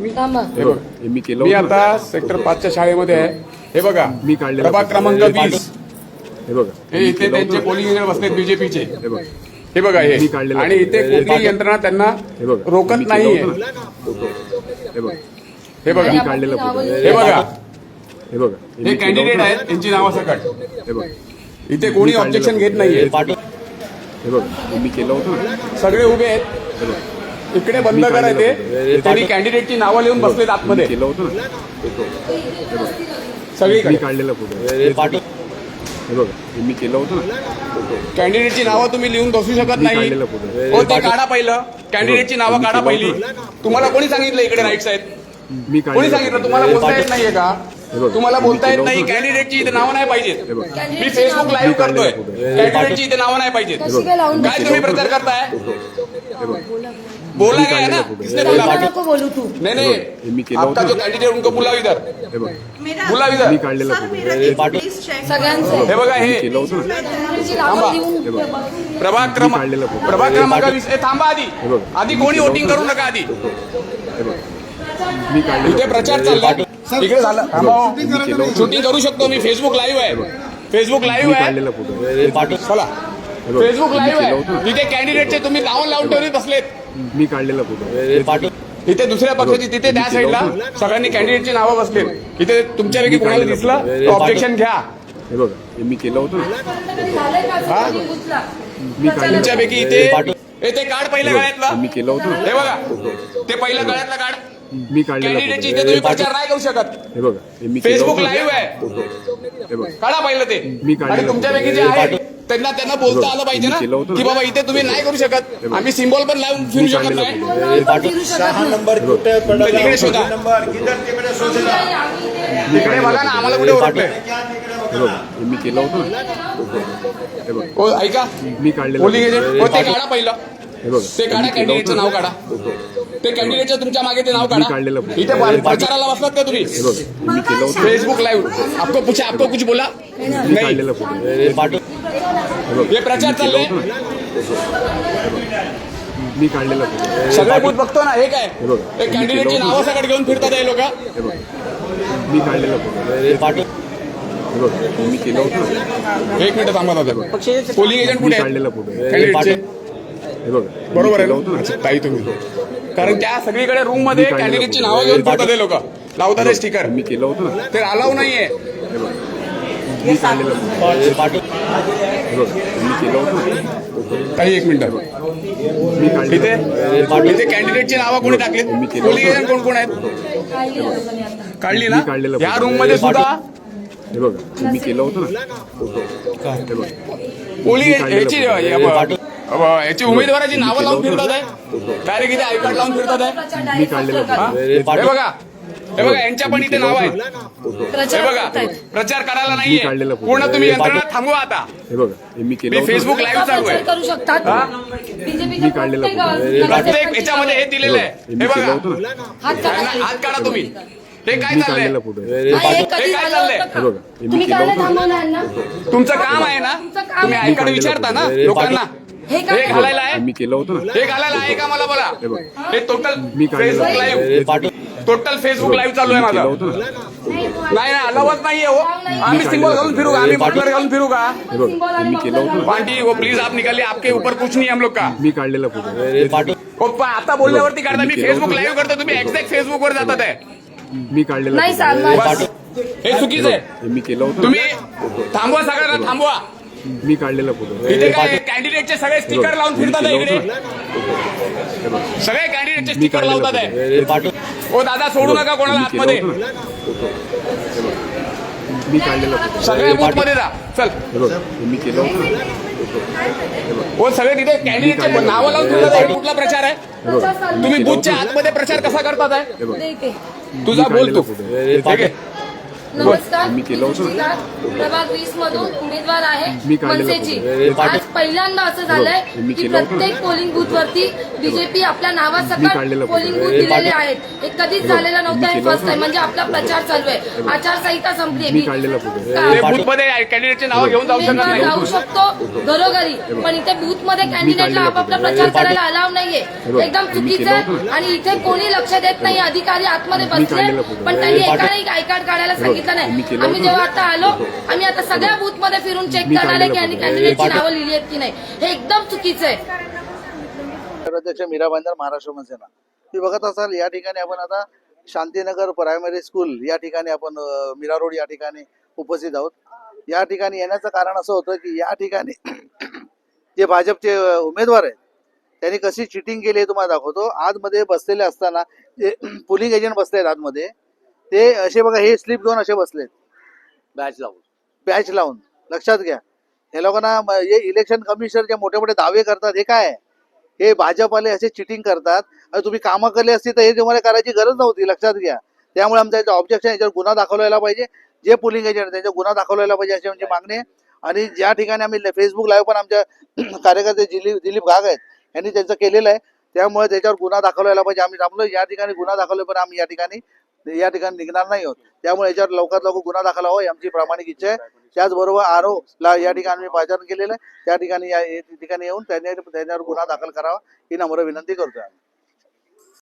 मी केलं मी. आता सेक्टर पाचच्या शाळेमध्ये आहे हे बघा मी काढलेलं प्रभाग. क्रमांक वीस हे बघा हे इथे त्यांचे. पोलिंग एजंट बसलेत बीजेपीचे हे बघ हे बघा हे मी काढलेलं आणि इथे. कुठली यंत्रणा त्यांना हे बघा रोकत मी केलं नाहीये होतं ना. फोटो. हे बघा हे बघा मी काढलेलं. हे बघा हे बघा हे कॅन्डिडेट. आहेत यांची नावं सकट हे बघा इथे कोणी ऑब्जेक्शन घेत. नाहीये हे बघा मी केलं होतं सगळे उभे आहेत इकडे बंद करायचे. त्यांनी कॅन्डिडेटची नावं लिहून बसलेत आतमध्ये. केलं होतं ना. सगळीकडे. काढलेलं फोटो. हे बघा मी केलं होतं ना. कॅन्डिडेटची नावं तुम्ही लिहून बसू शकत नाही. हो ते काढा पहिलं. कॅन्डिडेटची नावं काढा पहिली. तुम्हाला कोणी सांगितलं इकडे राईट्स आहेत मी कोणी सांगितलं? तुम्हाला बोलता येत नाहीये का? हे. तुम्हाला बोलता येत नाही. कॅन्डिडेटची इथे नावं नाही पाहिजेत. मी फेसबुक लाईव्ह करतोय. कॅन्डिडेटची इथे नावं नाही पाहिजेत. काय तुम्ही प्रचार करताय? हे बघा. बोला काय ना. किसने बोला. नको बोलू तू. नहीं हे मी नहीं केलं आपका होतं. जो कैंडिडेट उनको बुलाओ इधर हे बघा. बुला मी इधर काढलेलं फोटो सगळ्यांचे. हे बघा मी हे. हे प्रभाग क्रमांक. प्रभाग क्रमांक वीस ए, थांबा आधी. आधी कोणी वोटिंग करू नका आधी. हे बघा. मी काढलेलं इथे प्रचार चाललाय. इकडे झालं. हो. शूटिंग करू शकतो मी. फेसबुक लाईव्ह आहे. फेसबुक लाईव्ह आहे. काढलेलं फोटो चला हे. फेसबुक मी लाईव्ह आहे. तिथे कॅन्डिडेटचे तुम्ही नावं लावून ठेवले बसलेत मी काढलेलं फोटो. इथे दुसऱ्या पक्षाची तिथे त्या साईडला सगळ्यांनी कॅन्डिडेटची नावं बसलेत. इथे तुमच्यापैकी कोणाला दिसलं? ऑब्जेक्शन घ्या. हे बघा हे मी केलं होतं. हा? मी तुमच्यापैकी इथे ए, ते काढ पहिल्या हे गळ्यातलं. मी केलं होतं. हे बघा. ते पहिल्या गळ्यातलं काढ. मी काढलेलं प्रचार नाही करू शकत. हे बघा फेसबुक. लाईव्ह आहे. हे बघा. काढा पहिलं ते. मी काढलेलं आणि तुमच्यापैकी जे आहे त्यांना त्यांना बोलता आलं पाहिजे ना. की बाबा इथे तुम्ही नाही करू शकत. आम्ही सिम्बॉल पण लावून फिरू शकत नाही. नंबर तिकडे शोधा. बघा ना. आम्हाला कुठे ओळखलंय मी केलं होतं ऐका. मी पोलिंग. एजंट हो ते काढा पहिलं. ते काढा कॅन्डिडेटचं नाव. काढा. ते कॅन्डिडेटचं तुमच्या मागे ते नाव काढा. इथे प्र- प्रचाराला बसलात का तुम्ही. फेसबुक लाईव्ह आपको पूछा आपको कुछ बोला? मी नाही. काढलेलं फोटो हे हे प्रचार चालले. मी काढलेलं फोटो सगळे बूथ बघतो ना हे काय? हे कॅन्डिडेटची नावं सगळं घेऊन फिरतात हे लोक. मी काढलेलं हे हे मी केलं होतं. एक मिनिट थांबा दादा. पोलिंग एजंट कुठे काढलेलं फोटो हे बरोबर आहे ताई तुम्ही. कारण त्या सगळीकडे रूममध्ये कॅन्डिडेटची. नावं घेऊन फिरतात हे लोक. लावतात स्टिकर मी केलं होतं ना. ते अलाव नाहीये. मी केलं होतं. काही एक मिनिट. इथे? इथे कॅन्डिडेटची नावं कोणी टाकलीत? मी केलं पोलिंग होतं. एजंट कोण कोण आहेत? काढली ना? या. रूममध्ये सुद्धा? हे बघा हे मी केलं होतं ना. हे काढलेलं याची याची उमेदवाराची नावं लावून फिरतात. आहे. डायरेक्ट इथे आय कार्ड लावून फिरतात आहे? हा? हे बघा. हे बघा यांच्या पण इथे नाव आहे हे प्रचार बघा. प्रचार करायला नाहीये. पूर्ण तुम्ही यंत्रणा थांबवा आता. हे बघा मी फेसबुक. लाईव्ह चालू प्रचार आहे प्रत्येक याच्यामध्ये हे दिलेलं आहे. हे बघा होतं. काढा हात काढा तुम्ही. हे काय चाललंय? हे काय चाललंय? काय तुमचं काम आहे ना? तुम्ही आहे. आई कडे विचारता ना लोकांना? हे हे काय घालायला हे आहे? मी केलं होतं ना. हे घालायला आहे का मला बोला? हे बघा. हे टोटल मी Facebook live total Facebook live चालू आहे केलं माझं. होतं ना. नाही ना अलावच नाहीये हो. आम्ही सिंबल घालून फिरू का? आम्ही बटलर घालून फिरू का? हे बघा हे मी केलं होतं ना. पांटी वो प्लीज आप निकालिए आपके ऊपर कुछ नहीं है हम लोग का. मी काढलेलं फोटो हो, पण आता बोलल्यावरती काढता. मी फेसबुक लाईव्ह करतो. तुम्ही एक्झॅक्ट फेसबुक वर जातात आहे. मी काढलेलं नाही फोटो सांगणार बस हे चुकीचं आहे. हे मी केलं होतं तुम्ही थांबवा सगळ्यांना थांबवा. मी काढलेलं फोटो. इथे काय कॅन्डिडेटचे सगळे स्टिकर लावून फिरतात आहे इकडे. सगळे कॅन्डिडेटचे स्टिकर लावतात आहे. हो दादा सोडू नका कोणाला आतमध्ये. मी काढलेलं फोटो. सगळे बूथमध्ये जा. चल. हे बघा हे मी केलं होतं सगळे तिथे कॅन्डिडेटचे नावं लावून फिरतात आहे. कुठला प्रचार आहे? हे तुम्ही बूथच्या आतमध्ये प्रचार कसा करतात आहे. तुझा मी बोल तू काढलेलं फोटो. ठीक आहे. नमस्कार. मी प्रभाग वीस मधून उमेदवार आहे मनसेची. आज पहिल्यांदा असं झालंय की. प्रत्येक पोलिंग बूथ वरती बीजेपी आपल्या नावासकट. पोलिंग बूथ दिलेले आहेत. हे कधीच झालेलं नव्हतं हे फर्स्ट. टाइम म्हणजे आपला प्रचार चालू आहे. आचारसंहिता संपली कॅन्डिडेटची नावं घेऊन जाऊ शकत घरोघरी. पण इथे बूथमध्ये कॅन्डिडेटला आपापला. प्रचार करायला अलाव नाहीये. एकदम चुकीचं आहे. आणि इथे कोणी लक्ष देत नाही अधिकारी आतमध्ये बसले. पण त्यांनी. एकाने आय कार्ड काढायला सांगितलं. मी नाही आम्ही. जेव्हा आता आलो आम्ही आता सगळ्या बूथमध्ये फिरून चेक करणार आहे की यांनी फोटो. कॅन्डिडेटची. नावं लिहिली आहेत की नाही. हे एकदम चुकीचं आहे. अध्यक्ष मीरा भाईंदर महाराष्ट्र मनसेना तुम्ही बघत असाल या ठिकाणी आपण आता शांतीनगर प्रायमरी स्कूल या ठिकाणी आपण मीरा रोड या ठिकाणी उपस्थित आहोत. या ठिकाणी येण्याचं कारण असं होतं की या ठिकाणी जे भाजपचे उमेदवार आहेत त्यांनी कशी चिटिंग केली हे तुम्हाला दाखवतो. आतमध्ये बसलेले असताना जे पोलिंग एजंट बसले आहेत आतमध्ये. ते असे बघा हे स्लिप घेऊन असे बसलेत. बॅच लावून. बॅच लावून. लक्षात घ्या. हे लोकांना हे इलेक्शन कमिशनर जे मोठे मोठे दावे करतात हे काय? हे भाजपवाले असे चिटिंग करतात. आणि तुम्ही कामं केली असती तर हे तुम्हाला करायची गरज नव्हती लक्षात घ्या. त्यामुळे आमचा याचा ऑब्जेक्शन याच्यावर गुन्हा दाखवलेला पाहिजे. जे पोलिंग एजंट त्यांच्या गुन्हा दाखवलेला पाहिजे अशी आमची मागणी आहे. आणि ज्या ठिकाणी आम्ही फेसबुक लाईव्ह पण आमच्या कार्यकर्ते दिलीप दिलीप घाग आहेत यांनी त्यांचं केलेलं आहे. त्यामुळे त्याच्यावर गुन्हा दाखवलेला पाहिजे. आम्ही थांबलो. या ठिकाणी गुन्हा दाखवले पण आम्ही या ठिकाणी या ठिकाणी निघणार नाही होत. त्यामुळे याच्यावर लवकरात लवकर गुन्हा दाखल व्हावा आमची प्रामाणिक इच्छा आहे. त्याचबरोबर आरो ला या ठिकाणी पाचारण केलेलं आहे. त्या ठिकाणी या या ठिकाणी येऊन त्यांनी त्यांच्यावर गुन्हा दाखल करावा ही नम्र विनंती करतोय आम्ही.